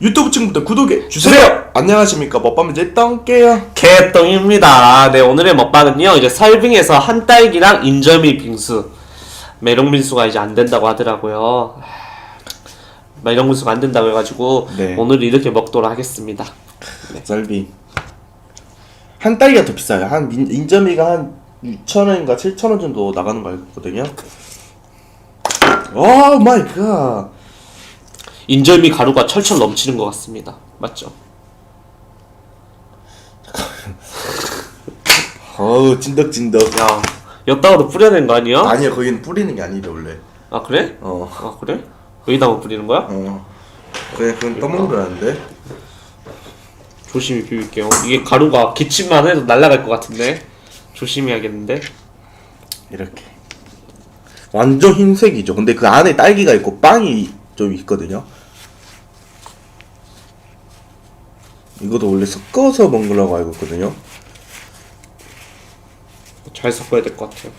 유튜브 친구들 구독해 주세요. 안녕하십니까 먹방미제 똥게요. 개똥입니다. 네, 오늘의 먹방은요, 이제 설빙에서 한 딸기랑 인절미 빙수. 메롱 빙수가 이제 안 된다고 하더라고요. 메롱 빙수가 안 된다고 해가지고, 네. 오늘 이렇게 먹도록 하겠습니다. 썰비 한 딸기가 더 비싸요. 한 인, 인절미가 한 6,000원인가 7,000원 정도 나가는 거 알거든요. 오 마이 갓. 인절미 가루가 철철 넘치는 것 같습니다. 맞죠? 어우 찐덕찐덕. 야, 엿다가도 뿌려낸 거 아니야? 아니야 거기는 뿌리는 게 아니래 원래. 아, 그래? 어. 아, 그래? 여기다가 뿌리는 거야? 어. 그냥 그건 떠먹는 거라는데. 조심히 비빌게요. 이게 가루가 기침만 해도 날아갈 것 같은데. 조심해야겠는데. 이렇게. 완전 흰색이죠. 근데 그 안에 딸기가 있고 빵이 좀 있거든요. 이것도 원래 섞어서 먹으려고 알고 있거든요. 잘 섞어야 될 것 같아요.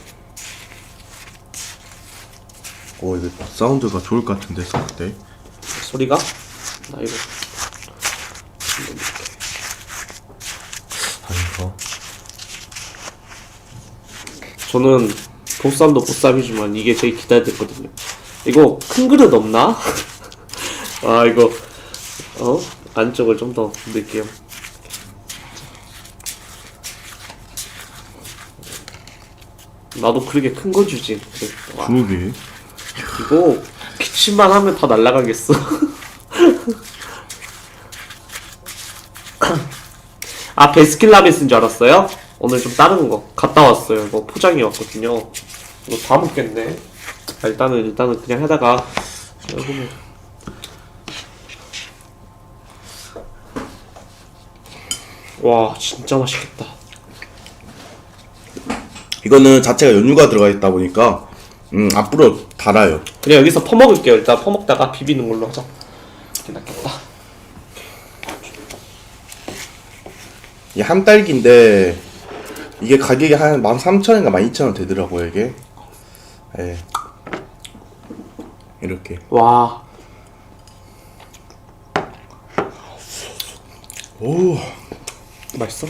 오 이거 사운드가 좋을 것 같은데 섞을 때. 소리가? 나 이거. 아닌가? 저는 보쌈도 보쌈이지만 이게 제일 기다렸거든요. 이거 큰 그릇 없나? 아 이거 어 안쪽을 좀 더 넣을게요. 나도 그렇게 큰 거 주지. 그래. 와, 그러게. 이거 기침만 하면 다 날라가겠어. 아 베스킨라빈스인 줄 알았어요? 오늘 좀 다른 거 갔다 왔어요. 이거 포장이 왔거든요. 이거 다 먹겠네. 아, 일단은 일단은 그냥 하다가 여기는 와 진짜 맛있겠다. 이거는 자체가 연유가 들어가 있다 보니까 음 앞으로 달아요. 그냥 여기서 퍼먹을게요. 일단 퍼먹다가 비비는 걸로 하자. 이게 낫겠다. 이게 한 딸기인데 이게 가격이 한 13,000원인가 12,000원 되더라고요 이게. 예. 이렇게. 와 오. 맛있어?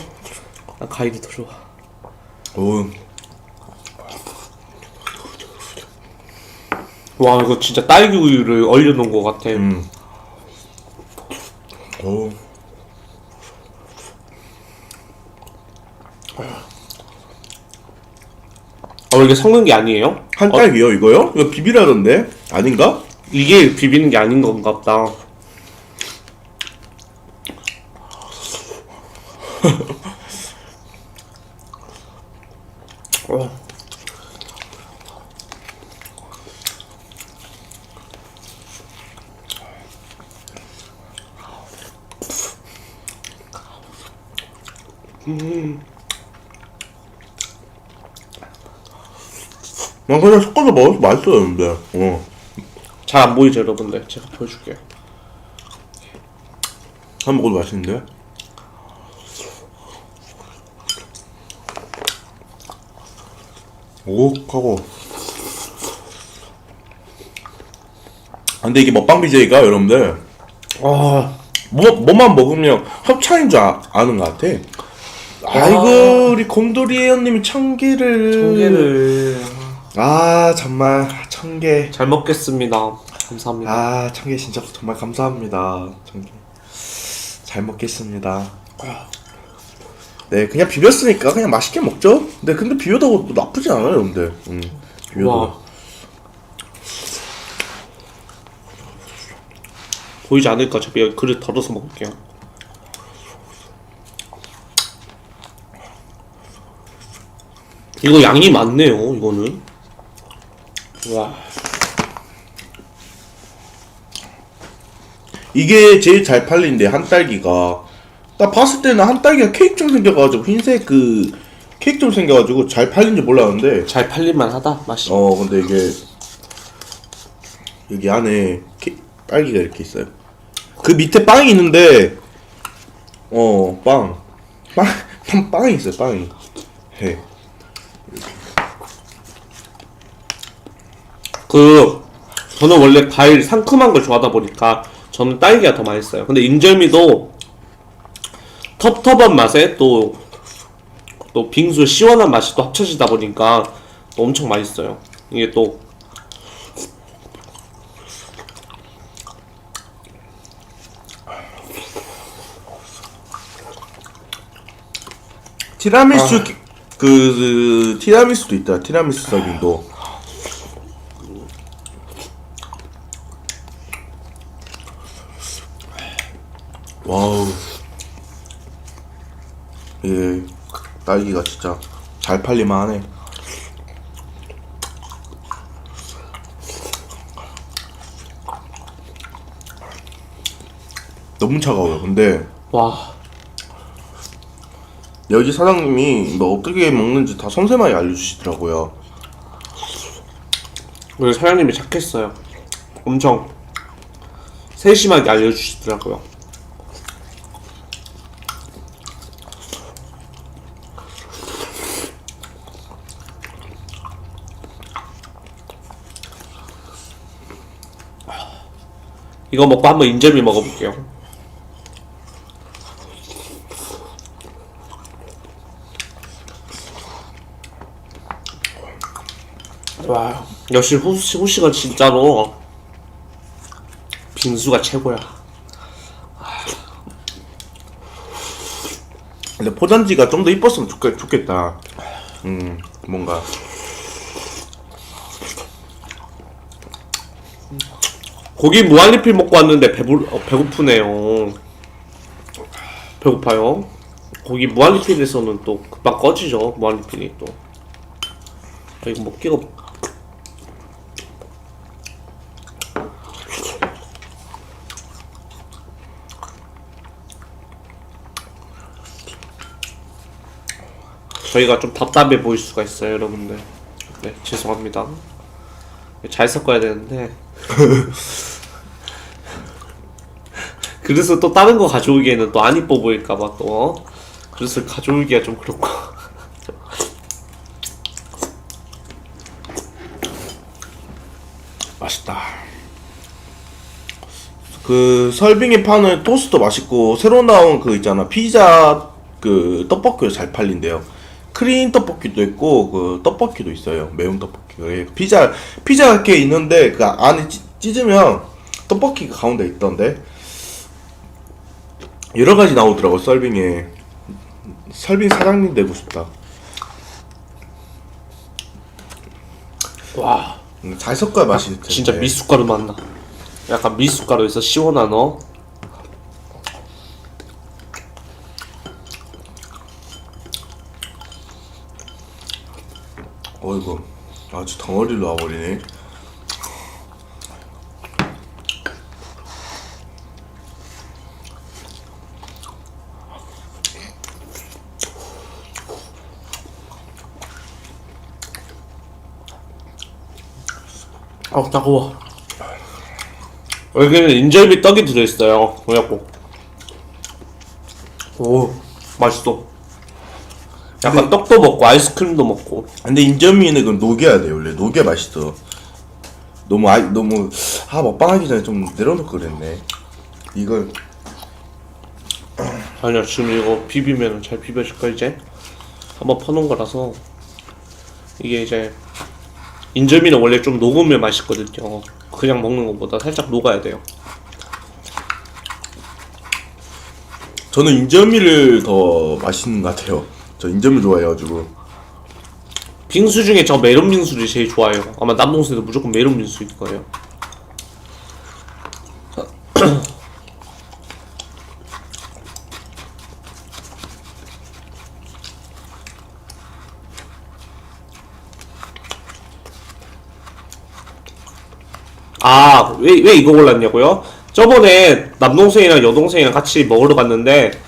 나 가위가 더 좋아. 오. 와 이거 진짜 딸기 우유를 얼려 놓은 것 같아. 음. 오. 아 이게 섞는 게 아니에요? 한 어, 딸기요 이거요? 이거 비비라던데 아닌가? 이게 비비는 게 아닌 건가 보다. 어. 난 그냥 섞어서 먹어서 맛있어요 근데. 어. 잘 안 보이죠 여러분들? 제가 보여줄게요. 한 먹어도 맛있는데. 오 하고. 아, 근데 이게 먹방 BJ가 여러분들 아 뭐, 뭐만 먹으면 협찬인 줄 아, 아는 것 같아. 아이고 우리 곰돌이 회원님이 천 개를 천 개를 아 정말 천 개. 잘 먹겠습니다. 감사합니다. 아, 천개 진짜 정말 감사합니다. 천 개. 잘 먹겠습니다. 네, 그냥 비볐으니까 그냥 맛있게 먹죠. 네, 근데 비벼도 뭐 나쁘지 않아요, 여러분들. 음, 비벼도. 와. 보이지 않을까? 저 여기 그릇 덜어서 먹을게요. 이거 양이 많네요. 이거는. 와. 이게 제일 잘 팔린데 한 딸기가. 나 봤을 때는 한 딸기가 케이크처럼 생겨가지고 흰색 그 케이크처럼 생겨가지고 잘 팔린지 몰랐는데. 잘 팔릴만 하다 맛이. 어, 근데 이게 여기 안에 케, 딸기가 이렇게 있어요. 그 밑에 빵이 있는데, 어, 빵, 빵, 빵 빵이 있어요, 빵이. 해. 그 저는 원래 과일 상큼한 걸 좋아하다 보니까 저는 딸기가 더 맛있어요. 근데 인절미도 텁텁한 맛에 또, 또 빙수 시원한 맛이 또 합쳐지다 보니까 또 엄청 맛있어요. 이게 또 티라미수 기- 그, 그 티라미수도 있다. 티라미수 서빙도. 와우. 예, 딸기가 진짜 잘 팔리만 하네. 너무 차가워요. 근데 와 여기 사장님이 뭐 어떻게 먹는지 다 섬세하게 알려주시더라고요. 우리 사장님이 착했어요. 엄청 세심하게 알려주시더라고요. 이거 먹고 한번 인절미 먹어볼게요. 와 역시 후시 후시가 진짜로 빙수가 최고야. 근데 포장지가 좀 더 이뻤으면 좋겠, 좋겠다. 음, 뭔가. 고기 무한리필 먹고 왔는데 배부 어, 배고프네요. 배고파요. 고기 무한리필에서는 또 금방 꺼지죠. 무한리필이 또. 아, 이거 먹기가 저희가 좀 답답해 보일 수가 있어요, 여러분들. 네, 죄송합니다. 잘 섞어야 되는데. 그릇을 또 다른 거 가져오기에는 또 안 이뻐 보일까봐 또 어? 그릇을 가져오기가 좀 그렇고 맛있다. 그 설빙이 파는 토스트도 맛있고 새로 나온 그 있잖아 피자 그 떡볶이가 잘 팔린대요. 크림 떡볶이도 있고 그 떡볶이도 있어요. 매운 떡볶이가 예, 피자 피자 이렇게 있는데 그 안에 찌, 찢으면 떡볶이가 가운데 있던데 여러 가지 나오더라고 설빙에 설빙 사장님 되고 싶다. 와 음, 잘 섞어야 맛있을 텐데. 진짜 미숫가루 맛나 약간 미숫가루에서 시원한 어 이구 아주 덩어리로 와버리네. 아 따가워. 여기는 인절미 떡이 들어있어요 그래갖고 오 맛있어 약간 떡도 먹고 아이스크림도 먹고. 근데 인절미는 그럼 녹여야 돼 원래. 녹여 맛있어. 너무 아 너무 아 먹방하기 전에 좀 내려놓고 그랬네. 이걸. 아니야 지금 이거 비비면 잘 비벼줄까 이제? 한번 퍼놓은 거라서. 이게 이제 인절미는 원래 좀 녹으면 맛있거든요. 그냥 먹는 것보다 살짝 녹아야 돼요. 저는 인절미를 더 맛있는 것 같아요 저 인절미 좋아해가지고. 빙수 중에 저 메론 빙수를 제일 좋아해요. 아마 남동생도 무조건 메론 빙수일 거예요. 아, 왜, 왜 이거 골랐냐고요? 저번에 남동생이랑 여동생이랑 같이 먹으러 갔는데,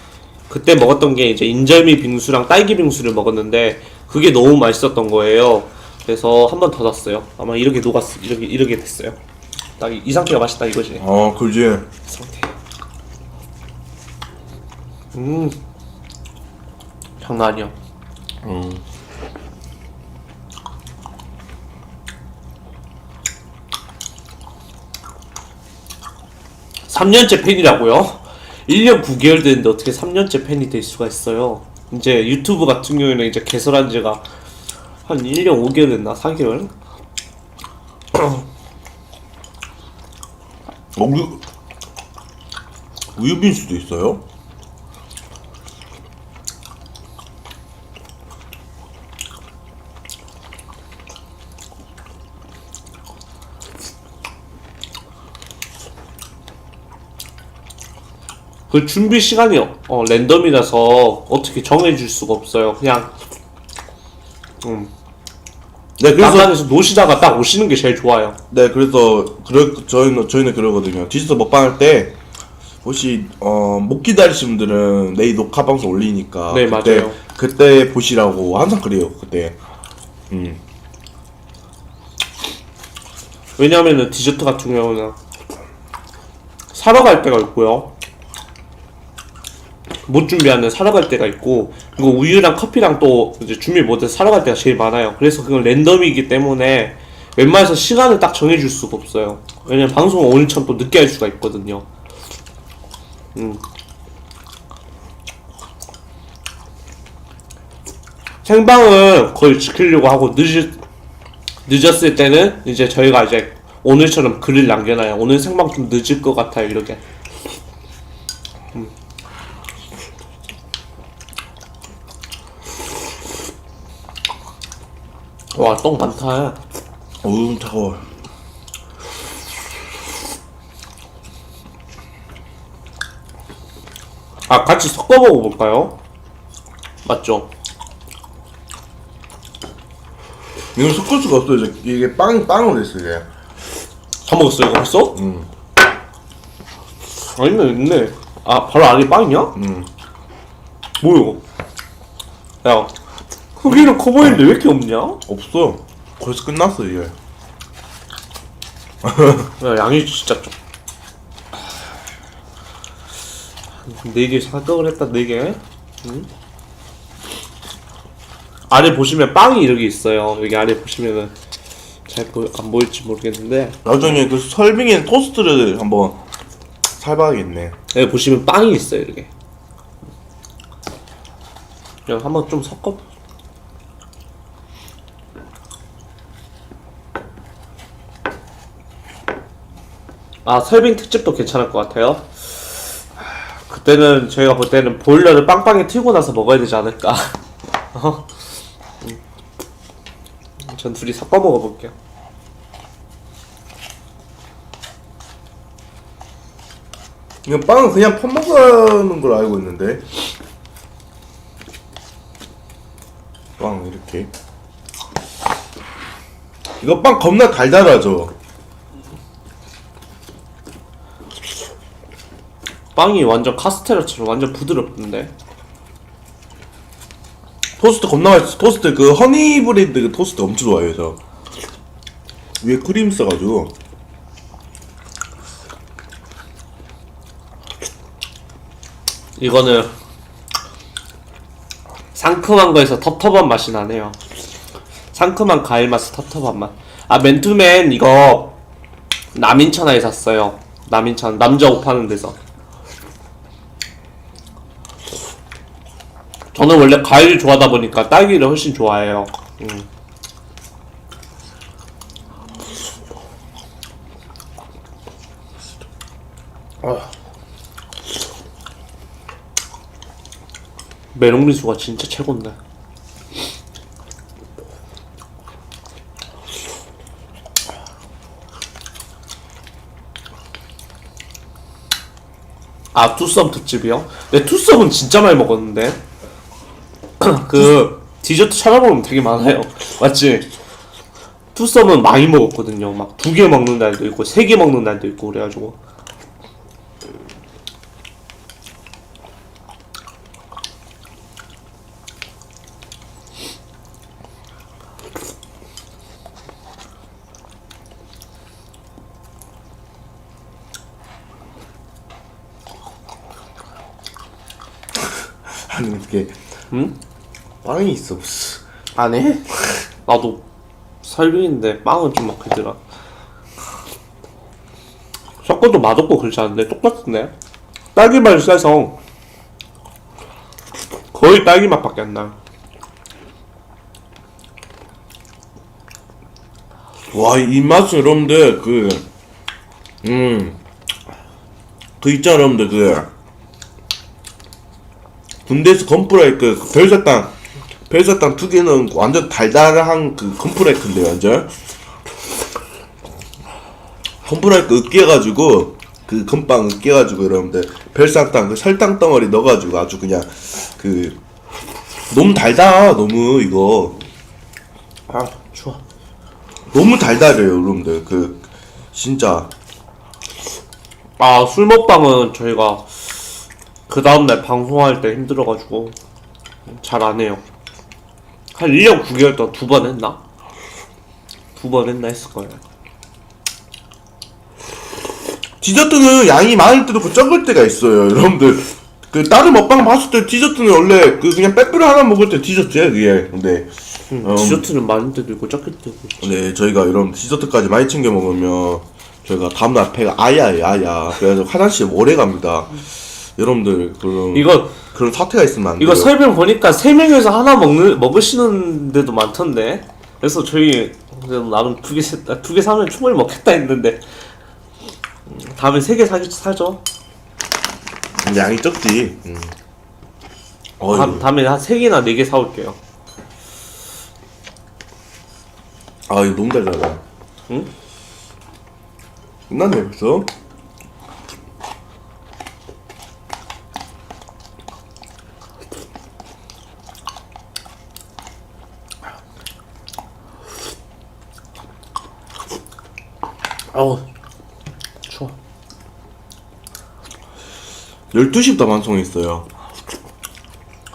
그때 먹었던 게 이제 인절미 빙수랑 딸기 빙수를 먹었는데, 그게 너무 맛있었던 거예요. 그래서 한 번 더 샀어요. 아마 이렇게 녹았, 이렇게, 이렇게 됐어요. 딱 이 상태가 맛있다 이거지. 어 그지 이 상태. 음. 장난 아니야. 음. 3년째 팬이라고요? 1년 9개월 됐는데 어떻게 3년째 팬이 될 수가 있어요? 이제 유튜브 같은 경우에는 이제 개설한 지가 한 1년 5개월 됐나? 4개월? 어, 우유 우유 빈 수도 있어요? 그 준비 시간이 어, 랜덤이라서 어떻게 정해줄 수가 없어요. 그냥 음, 네 그래서 나가에서 노시다가 딱 오시는 게 제일 좋아요. 네 그래서 그러 저희는 저희는 그러거든요. 디지털 먹방할 때 혹시 어, 못 기다리시는 분들은 내일 녹화 방송 올리니까 네, 그때, 맞아요. 그때 보시라고 항상 그래요. 그때 음. 왜냐면은 디저트 같은 경우는 사러 갈 때가 있고요. 못 준비하는 사러 갈 때가 있고 그리고 우유랑 커피랑 또 이제 준비 못해서 사러 갈 때가 제일 많아요. 그래서 그건 랜덤이기 때문에 웬만해서 시간을 딱 정해줄 수가 없어요. 왜냐면 방송을 오늘처럼 또 늦게 할 수가 있거든요. 음. 생방을 거의 지키려고 하고 늦을 늦었을 때는 이제 저희가 이제 오늘처럼 글을 남겨놔요. 오늘 생방 좀 늦을 것 같아요. 이렇게. 와, 똥 많다. 어우 차가워. 아, 같이 섞어 먹어볼까요? 맞죠? 이걸 섞을 수가 없어 이제 이게 빵 빵으로 됐어 이게. 다 먹었어, 이거 벌써? 음. 아, 있네, 있네. 아, 바로 안에 빵이냐? 음. 뭐야, 이거? 야, 크기는 커 보이는데 왜 이렇게 없냐? 없어. 벌써 끝났어 이게. 야, 양이 진짜 좀. 네개 사격을 했다, 네 개. 응? 아래 보시면 빵이 이렇게 있어요. 여기 아래 보시면은 잘안 보일지 모르겠는데 나중에 그 설빙인 토스트를 한번 살봐야겠네. 여기 보시면 빵이 있어요, 이렇게. 그냥 한번 좀 섞어. 아, 설빙 특집도 괜찮을 것 같아요. 하, 그때는 저희가 볼 때는 보일러를 빵빵히 틀고 나서 먹어야 되지 않을까. 어? 음. 전 둘이 섞어 먹어볼게요. 이거 빵은 그냥 퍼먹는 걸 알고 있는데. 빵 이렇게. 이거 빵 겁나 달달하죠. 빵이 완전 카스테라처럼 완전 부드럽던데. 토스트 겁나 맛있어. 토스트 그 허니 브레드 그 토스트 엄청 좋아해요 저. 위에 크림 써가지고. 이거는 상큼한 거에서 텁텁한 맛이 나네요. 상큼한 과일 맛에 텁텁한 맛. 아 맨투맨 이거 남인천하에 샀어요. 남인천 남자 옷 파는 데서. 저는 원래 과일을 좋아하다 보니까 딸기를 훨씬 좋아해요. 음. 메롱미수가 진짜 최고인데. 아 투썸 특집이요? 네 투썸은 진짜 많이 먹었는데 그 디저트 찾아보면 되게 많아요 맞지? 투썸은 많이 먹었거든요 막 두 개 먹는 날도 있고 세 개 먹는 날도 있고 그래가지고 아니 어떻게 응? 빵이 있어 무슨. 안 해? 나도 설빙인데 빵은 좀 먹히더라. 섞어 섞어도 맛없고 그렇지 않은데 똑같네. 딸기 맛이 세서 거의 딸기 맛밖에 안 나. 와, 이 맛은 여러분들, 그, 음, 그 있잖아, 여러분들, 그, 군대에서 건프라이크, 그 별사탕, 별사탕 두 개는 완전 달달한 그 건프라이크인데, 완전. 건프라이크 으깨가지고, 그 건빵 으깨가지고, 여러분들, 별사탕, 그 설탕 덩어리 넣어가지고 아주 그냥, 그, 너무 달다, 너무, 이거. 아 좋아. 너무 달달해요, 여러분들. 그 진짜 아 술 먹방은 저희가 그 다음날 방송할 때 힘들어가지고 잘 안 해요. 한 1년 9개월 동안 두 번 했나? 두 번 했나 했을 거예요. 디저트는 양이 많을 때도 그 적을 때가 있어요, 여러분들. 그 다른 먹방 봤을 때 디저트는 원래 그 그냥 빼빼로 하나 먹을 때 디저트야 그게. 근데 음, 음. 디저트는 많은 때도 있고 적을 때도 있고. 네 저희가 이런 디저트까지 많이 챙겨 먹으면 저희가 다음날 배가 아야예요, 아야. 그래서 화장실 오래 갑니다. 여러분들 그런 이거 그런 사태가 있으면 안 돼요. 이거 설명 보니까 세 명에서 하나 먹는 먹으시는 데도 많던데. 그래서 저희 나름 두개 두개 사면 충분히 먹겠다 했는데 음, 다음에 세 개 사기 사죠. 양이 적지. 음. 어이. 다음, 다음에 한 세 개나 네 개 사올게요. 아 이거 너무 달달하다. 응? 끝났네 벌써. 아우 추워. 12시부터 방송했어요.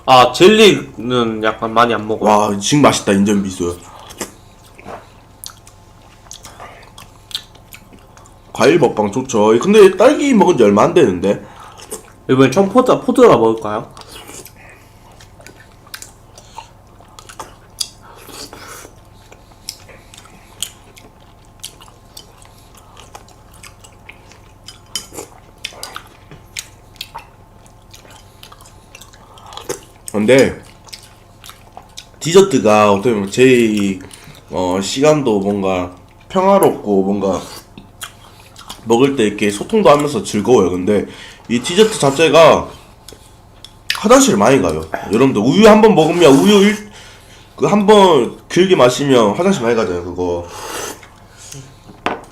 아 젤리는 약간 많이 안 먹어. 요 와 지금 맛있다 인전 비수. 과일 먹방 좋죠. 근데 딸기 먹은 지 얼마 안 되는데. 이번엔 청포도 포도라 먹을까요? 근데 디저트가 어떻게 보면 제 어, 시간도 뭔가 평화롭고 뭔가 먹을 때 이렇게 소통도 하면서 즐거워요. 근데 이 디저트 자체가 화장실 많이 가요. 여러분들 우유 한 번 먹으면 우유 일, 그 한 번 길게 마시면 화장실 많이 가잖아요. 그거.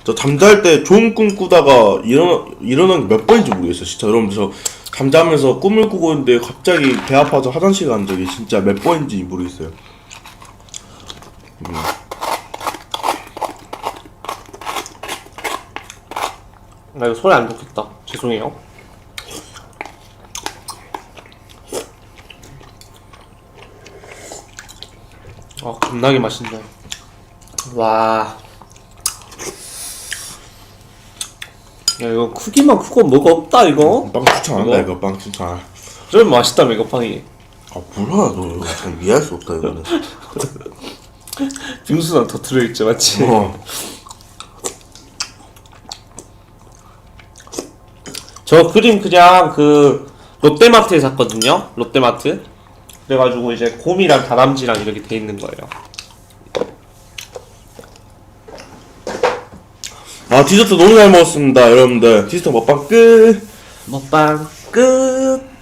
저 잠잘 때 좋은 꿈 꾸다가 일어나 일어난 게몇 번인지 모르겠어요. 진짜 여러분들 저 잠자면서 꿈을 꾸고 있는데 갑자기 배 아파서 화장실 간 적이 진짜 몇 번인지 모르겠어요. 나 이거 소리 안 좋겠다. 죄송해요. 아 겁나게 맛있네. 와. 야 이거 크기만 크고 뭐가 없다 이거. 빵 추천한다 이거? 빵 추천. 좀 맛있다 빵이. 아 몰라 너 이거 잘 이해할 수 없다 이거는. 빙수는 더 들어있죠 맞지? 어. 저 크림 그냥 그 롯데마트에 샀거든요. 롯데마트. 그래가지고 이제 곰이랑 다람쥐랑 이렇게 돼 있는 거예요. 디저트 너무 잘 먹었습니다 여러분들. 디저트 먹방 끝. 먹방 끝.